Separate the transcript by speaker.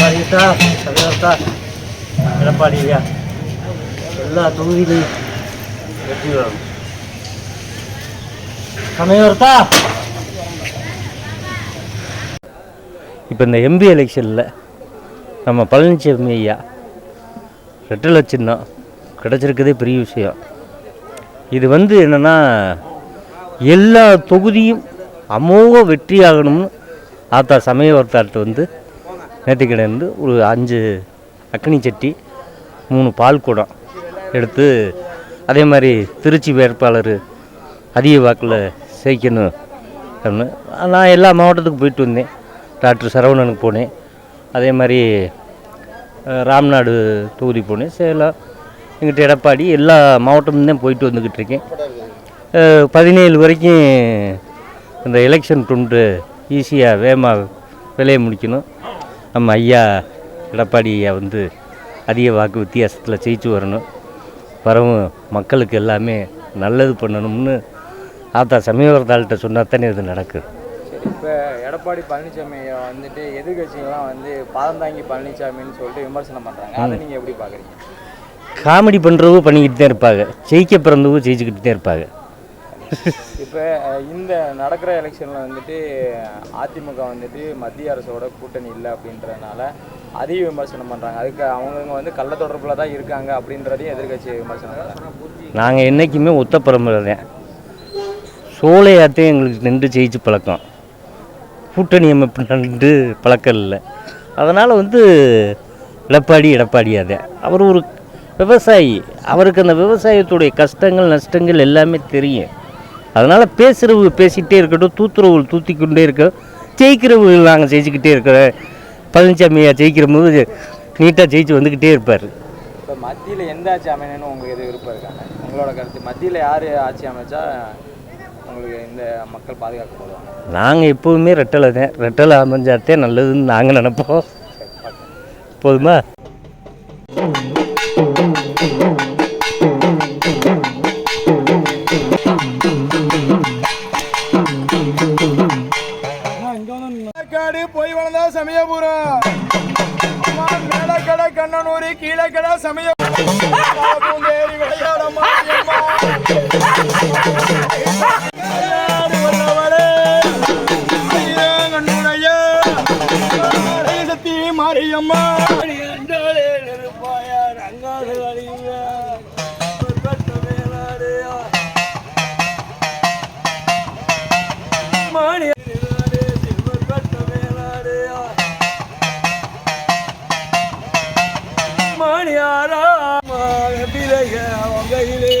Speaker 1: பரிசா சகோதரத்தா எடப்பாடியா? எல்லா தொகுதியிலையும் வெற்றி வரும் சமயவர்த்தா! இப்போ இந்த எம்பி எலெக்ஷனில் நம்ம பழனிசாமி ஐயா ரெட்டலை சின்னம் கிடச்சிருக்கதே பெரிய விஷயம். இது வந்து என்னென்னா எல்லா தொகுதியும் அமோக வெற்றியாகணும்னு ஆத்தா சமயவர்த்தாட்ட வந்து நேற்றுக்கிடந்து ஒரு அஞ்சு அக்னி சட்டி மூணு பால் குடம் எடுத்து அதே மாதிரி திருச்சி வேட்பாளர் அதிக வாக்கில் ஜெயிக்கணும் அப்படின்னு. நான் எல்லா மாவட்டத்துக்கும் போயிட்டு வந்தேன். டாக்டர் சரவணனுக்கு போனேன். அதே மாதிரி ராம்நாடு தொகுதி போனேன். சேலம் எங்கிட்ட எடப்பாடி எல்லா மாவட்டமும் தான் போயிட்டு வந்துக்கிட்டு இருக்கேன். பதினேழு வரைக்கும் இந்த எலெக்ஷன் துண்டு ஈஸியாக வேகமாக விலையை முடிக்கணும். நம்ம ஐயா எடப்பாடி ஐயா வந்து அதிக வாக்கு வித்தியாசத்தில் ஜெயிச்சு வரணும். வரவும் மக்களுக்கு எல்லாமே நல்லது பண்ணணும்னு ஆத்தா சமீபத்தாள்கிட்ட சொன்னா தானே இது நடக்குது.
Speaker 2: இப்போ எடப்பாடி பழனிசாமி வந்துட்டு எதிர்கட்சிகள்லாம் வந்து பாதம் தாங்கி பழனிசாமின்னு சொல்லிட்டு விமர்சனம் பண்ணுறாங்க அதை நீங்கள் எப்படி பார்க்குறீங்க
Speaker 1: காமெடி பண்ணுறவும் பண்ணிக்கிட்டு தான் இருப்பாங்க. ஜெயிக்க பிறந்தவும் ஜெயிச்சுக்கிட்டு தான் இருப்பாங்க.
Speaker 2: இப்போ இந்த நடக்கிற எலெக்ஷனில் வந்துட்டு அதிமுக வந்துட்டு மத்திய அரசோட கூட்டணி இல்லை அப்படின்றதுனால அதிக விமர்சனம் பண்ணுறாங்க அதுக்கு அவங்கவுங்க வந்து கள்ள தொடர்பில் தான் இருக்காங்க அப்படின்றதையும் எதிர்கட்சி விமர்சனம் பண்ணுறாங்க
Speaker 1: நாங்கள் என்றைக்குமே ஒத்த பரம்பரை தான். சோலையாத்தையும் எங்களுக்கு நின்று ஜெயிச்சு பழக்கம். கூட்டணி அமைப்பு நின்று பழக்கம் இல்லை. அதனால் வந்து எடப்பாடி எடப்பாடியாக தான் அவர் ஒரு விவசாயி. அவருக்கு அந்த விவசாயத்துடைய கஷ்டங்கள் நஷ்டங்கள் எல்லாமே தெரியும். அதனால் பேசுகிறவங்க பேசிக்கிட்டே இருக்கட்டும் தூத்துறவங்க தூத்திக்கொண்டே இருக்க ஜெயிக்கிறவங்க நாங்கள் ஜெயிச்சுக்கிட்டே இருக்கிறோம் பழனிசாமியா ஜெயிக்கிற போது நீட்டாக ஜெயிச்சு வந்துக்கிட்டே இருப்பார்.
Speaker 2: இப்போ மத்தியில் எந்த ஆட்சி அமையணும்னு உங்களுக்கு எது விருப்பம் இருக்காங்க உங்களோட கருத்து மத்தியில் யார் ஆட்சி அமைச்சா உங்களுக்கு இந்த மக்கள் பாதுகாக்கப்படுவாங்க
Speaker 1: நாங்கள் எப்போவுமே ரெட்டலை தான். ரெட்டலை அமைஞ்சாத்தே நல்லதுன்னு நாங்கள் நினைப்போம். போதுமா?
Speaker 2: மாறி கீழக்கட கீழக்கடை சமய பூந்தேரி விளையாடம்மா சக்தி மாரியம்மா மாணி மணியாரா பிறக வகையிலே